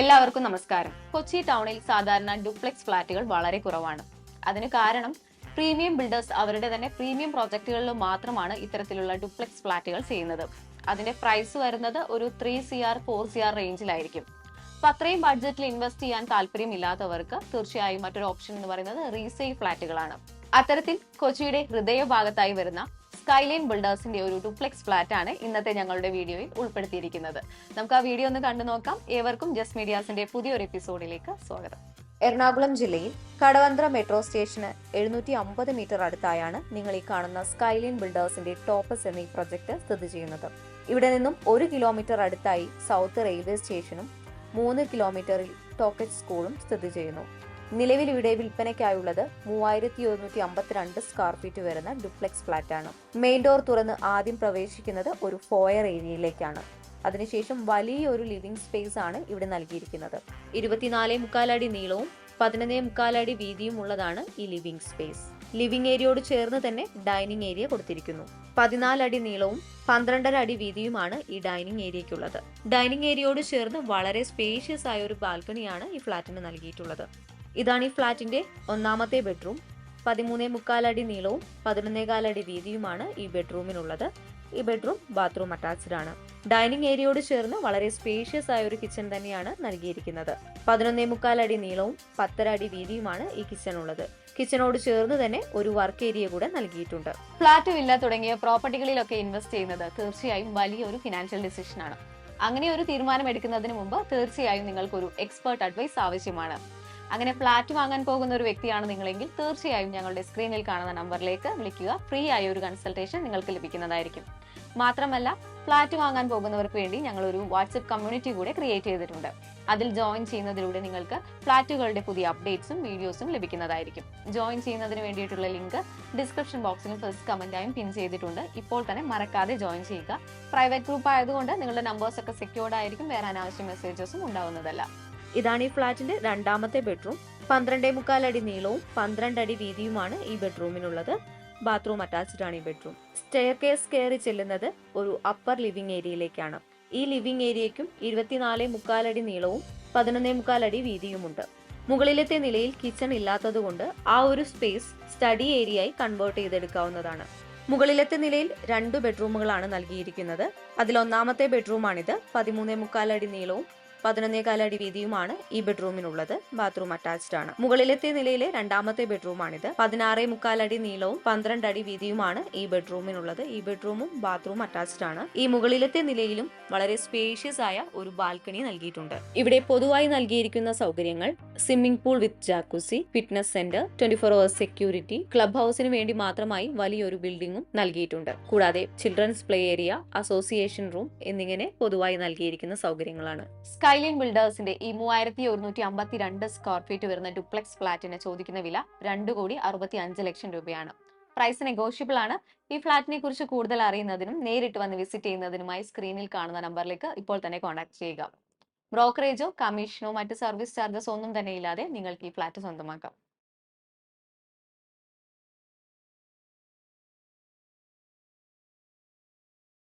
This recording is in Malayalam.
എല്ലാവർക്കും നമസ്കാരം. കൊച്ചി ടൗണിൽ സാധാരണ ഡ്യൂപ്ലെക്സ് ഫ്ലാറ്റുകൾ വളരെ കുറവാണ്. അതിന് കാരണം പ്രീമിയം ബിൽഡേഴ്സ് അവരുടെ തന്നെ പ്രീമിയം പ്രോജക്റ്റുകളിൽ മാത്രമാണ് ഇത്തരത്തിലുള്ള ഡ്യൂപ്ലെക്സ് ഫ്ലാറ്റുകൾ ചെയ്യുന്നത്. അതിന്റെ പ്രൈസ് വരുന്നത് ഒരു three C R four C R റേഞ്ചിലായിരിക്കും. അപ്പൊ അത്രയും ബഡ്ജറ്റിൽ ഇൻവെസ്റ്റ് ചെയ്യാൻ താല്പര്യമില്ലാത്തവർക്ക് തീർച്ചയായും മറ്റൊരു ഓപ്ഷൻ എന്ന് പറയുന്നത് റീസെയിൽ ഫ്ലാറ്റുകളാണ്. അത്തരത്തിൽ കൊച്ചിയുടെ ഹൃദയഭാഗത്തായി വരുന്ന സ്കൈലൈൻ ബിൽഡേഴ്സിന്റെ ഒരു ഡുപ്ലെക്സ് ഫ്ലാറ്റ് ആണ് ഇന്നത്തെ ഞങ്ങളുടെ വീഡിയോയിൽ ഉൾപ്പെടുത്തിയിരിക്കുന്നത്. നമുക്ക് ആ വീഡിയോ ഒന്ന് കണ്ടു നോക്കാം. ഏവർക്കും ജസ്റ്റ് മീഡിയാസിന്റെ പുതിയൊരു എപ്പിസോഡിലേക്ക് സ്വാഗതം. എറണാകുളം ജില്ലയിൽ കടവന്ത്ര മെട്രോ സ്റ്റേഷന് എഴുന്നൂറ്റി അമ്പത് മീറ്റർ അടുത്തായാണ് നിങ്ങൾ ഈ കാണുന്ന സ്കൈലൈൻ ബിൽഡേഴ്സിന്റെ ടോപ്പസ് എന്ന ഈ പ്രൊജക്ട് സ്ഥിതി ചെയ്യുന്നത്. ഇവിടെ നിന്നും ഒരു കിലോമീറ്റർ അടുത്തായി സൗത്ത് റെയിൽവേ സ്റ്റേഷനും മൂന്ന് കിലോമീറ്ററിൽ ടോക്കറ്റ് സ്കൂളും സ്ഥിതി ചെയ്യുന്നു. നിലവിൽ ഇവിടെ വിൽപ്പനയ്ക്കായുള്ളത് മൂവായിരത്തി ഒരുന്നൂറ്റി അമ്പത്തിരണ്ട് സ്ക്വയർ ഫീറ്റ് വരുന്ന ഡുപ്ലെക്സ് ഫ്ലാറ്റ് ആണ്. മെയിൻ ഡോർ തുറന്ന് ആദ്യം പ്രവേശിക്കുന്നത് ഒരു ഫോയർ ഏരിയയിലേക്കാണ് അതിനുശേഷം വലിയൊരു ലിവിംഗ് സ്പേസ് ആണ് ഇവിടെ നൽകിയിരിക്കുന്നത്. ഇരുപത്തിനാലേ മുക്കാലടി നീളവും പതിനൊന്നേ മുക്കാലടി വീതിയും ഉള്ളതാണ് ഈ ലിവിംഗ് സ്പേസ് ലിവിംഗ് ഏരിയയോട് ചേർന്ന് തന്നെ ഡൈനിങ് ഏരിയ കൊടുത്തിരിക്കുന്നു. പതിനാലടി നീളവും പന്ത്രണ്ടര അടി വീതിയുമാണ് ഈ ഡൈനിങ് ഏരിയയ്ക്കുള്ളത് ഡൈനിങ് ഏരിയയോട് ചേർന്ന് വളരെ സ്പേഷ്യസ് ആയ ഒരു ബാൽക്കണിയാണ് ഈ ഫ്ലാറ്റിന് നൽകിയിട്ടുള്ളത്. ഇതാണ് ഈ ഫ്ലാറ്റിന്റെ ഒന്നാമത്തെ ബെഡ്റൂം. പതിമൂന്നേ മുക്കാലടി നീളവും പതിനൊന്നേകാലടി വീതിയുമാണ് ഈ ബെഡ്റൂമിനുള്ളത്. ഈ ബെഡ്റൂം ബാത്റൂം അറ്റാച്ച്ഡ് ആണ്. ഡൈനിങ് ഏരിയയോട് ചേർന്ന് വളരെ സ്പേഷ്യസ് ആയ ഒരു കിച്ചൺ തന്നെയാണ് നൽകിയിരിക്കുന്നത്. പതിനൊന്നേ മുക്കാലടി നീളവും പത്തര അടി വീതിയുമാണ് ഈ കിച്ചൺ ഉള്ളത് കിച്ചണോട് ചേർന്ന് തന്നെ ഒരു വർക്ക് ഏരിയ കൂടെ നൽകിയിട്ടുണ്ട്. ഫ്ലാറ്റ് വില്ല തുടങ്ങിയ പ്രോപ്പർട്ടികളിലൊക്കെ ഇൻവെസ്റ്റ് ചെയ്യുന്നത് തീർച്ചയായും വലിയൊരു ഫിനാൻഷ്യൽ ഡിസിഷനാണ് അങ്ങനെ ഒരു തീരുമാനം എടുക്കുന്നതിന് മുമ്പ് തീർച്ചയായും നിങ്ങൾക്കൊരു എക്സ്പേർട്ട് അഡ്വൈസ് ആവശ്യമാണ്. അങ്ങനെ ഫ്ലാറ്റ് വാങ്ങാൻ പോകുന്ന ഒരു വ്യക്തിയാണ് നിങ്ങളെങ്കിൽ തീർച്ചയായും ഞങ്ങളുടെ സ്ക്രീനിൽ കാണുന്ന നമ്പറിലേക്ക് വിളിക്കുക. ഫ്രീ ആയ ഒരു കൺസൾട്ടേഷൻ നിങ്ങൾക്ക് ലഭിക്കുന്നതായിരിക്കും. മാത്രമല്ല ഫ്ലാറ്റ് വാങ്ങാൻ പോകുന്നവർക്ക് വേണ്ടി ഞങ്ങൾ ഒരു വാട്സപ്പ് കമ്മ്യൂണിറ്റി കൂടെ ക്രിയേറ്റ് ചെയ്തിട്ടുണ്ട്. അതിൽ ജോയിൻ ചെയ്യുന്നതിലൂടെ നിങ്ങൾക്ക് ഫ്ലാറ്റുകളുടെ പുതിയ അപ്ഡേറ്റ്സും വീഡിയോസും ലഭിക്കുന്നതായിരിക്കും. ജോയിൻ ചെയ്യുന്നതിന് വേണ്ടിയിട്ടുള്ള ലിങ്ക് ഡിസ്ക്രിപ്ഷൻ ബോക്സിലും ഫസ്റ്റ് കമന്റായും പിൻ ചെയ്തിട്ടുണ്ട്. ഇപ്പോൾ തന്നെ മറക്കാതെ ജോയിൻ ചെയ്യുക. പ്രൈവറ്റ് ഗ്രൂപ്പ് ആയതുകൊണ്ട് നിങ്ങളുടെ നമ്പേഴ്സ് ഒക്കെ സെക്യൂർഡ് ആയിരിക്കും. വേറെ അനാവശ്യ മെസ്സേജസും ഉണ്ടാവുന്നതല്ല. ഇതാണ് ഈ ഫ്ളാറ്റിന്റെ രണ്ടാമത്തെ ബെഡ്റൂം. പന്ത്രണ്ടേ മുക്കാലടി നീളവും പന്ത്രണ്ട് അടി വീതിയുമാണ് ഈ ബെഡ്റൂമിനുള്ളത്. ബാത്റൂം അറ്റാച്ച്ഡ് ആണ് ഈ ബെഡ്റൂം. സ്റ്റെയർ കേസ് കയറി ചെല്ലുന്നത് ഒരു അപ്പർ ലിവിംഗ് ഏരിയയിലേക്കാണ്. ഈ ലിവിംഗ് ഏരിയയ്ക്കും ഇരുപത്തിനാല് മുക്കാലടി നീളവും പതിനൊന്നേ മുക്കാലടി വീതിയുമുണ്ട്. മുകളിലത്തെ നിലയിൽ കിച്ചൺ ഇല്ലാത്തതുകൊണ്ട് ആ ഒരു സ്പേസ് സ്റ്റഡി ഏരിയയായി കൺവേർട്ട് ചെയ്തെടുക്കാവുന്നതാണ്. മുകളിലത്തെ നിലയിൽ രണ്ട് ബെഡ്റൂമുകളാണ് നൽകിയിരിക്കുന്നത്. അതിൽ ഒന്നാമത്തെ ബെഡ്റൂമാണിത്. പതിമൂന്നേ മുക്കാലടി നീളവും പതിനൊന്നേകാലടി വീതിയുമാണ് ഈ ബെഡ്റൂമിനുള്ളത്. ബാത്റൂം അറ്റാച്ച്ഡ് ആണ്. മുകളിലത്തെ നിലയിലെ രണ്ടാമത്തെ ബെഡ്റൂമാണിത്. പതിനാറേ മുക്കാലടി നീളവും പന്ത്രണ്ട് അടി വീതിയുമാണ് ഈ ബെഡ്റൂമിനുള്ളത്. ഈ ബെഡ്റൂമും ബാത്റൂം അറ്റാച്ച്ഡ് ആണ്. ഈ മുകളിലത്തെ നിലയിലും വളരെ സ്പേഷ്യസ് ആയ ഒരു ബാൽക്കണി നൽകിയിട്ടുണ്ട്. ഇവിടെ പൊതുവായി നൽകിയിരിക്കുന്ന സൗകര്യങ്ങൾ swimming pool with jacuzzi fitness centre twenty four hours security club ഹൗസിന് വേണ്ടി മാത്രമായി വലിയൊരു ബിൽഡിംഗും നൽകിയിട്ടുണ്ട്. കൂടാതെ children's play area association room എന്നിങ്ങനെ പൊതുവായി നൽകിയിരിക്കുന്ന സൗകര്യങ്ങളാണ്. സ്കൈലൈൻ ബിൽഡേഴ്സിന്റെ ഈ മൂവായിരത്തി ഒരുന്നൂറ്റി അമ്പത്തി രണ്ട് സ്ക്വയർ ഫീറ്റ് വരുന്ന ഡുപ്ലെക്സ് ഫ്ളാറ്റിന് ചോദിക്കുന്ന വില രണ്ട് കോടി അറുപത്തി അഞ്ച് ലക്ഷം രൂപയാണ്. പ്രൈസ് നെഗോഷ്യബിൾ ആണ്. ഈ ഫ്ളാറ്റിനെ കുറിച്ച് കൂടുതൽ അറിയുന്നതിനും നേരിട്ട് വന്ന് വിസിറ്റ് ചെയ്യുന്നതിനുമായി സ്ക്രീനിൽ കാണുന്ന നമ്പറിലേക്ക് ഇപ്പോൾ തന്നെ കോൺടാക്ട് ചെയ്യുക. ബ്രോക്കറേജോ കമ്മീഷനോ മറ്റ് സർവീസ് ചാർജസ് ഒന്നും തന്നെ ഇല്ലാതെ നിങ്ങൾക്ക് ഈ ഫ്ളാറ്റ് സ്വന്തമാക്കാം.